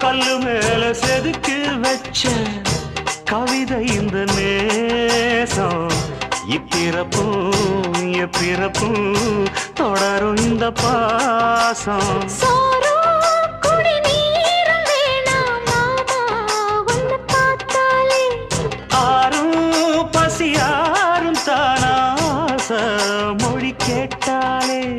கல்லு மேல செதுக்கு வச்ச கவிதை இந்த நேசம். இப்பிறப்பும் எப்பிறப்பும் தொடரும் இந்த பாசம். மொழி கேட்டாலே.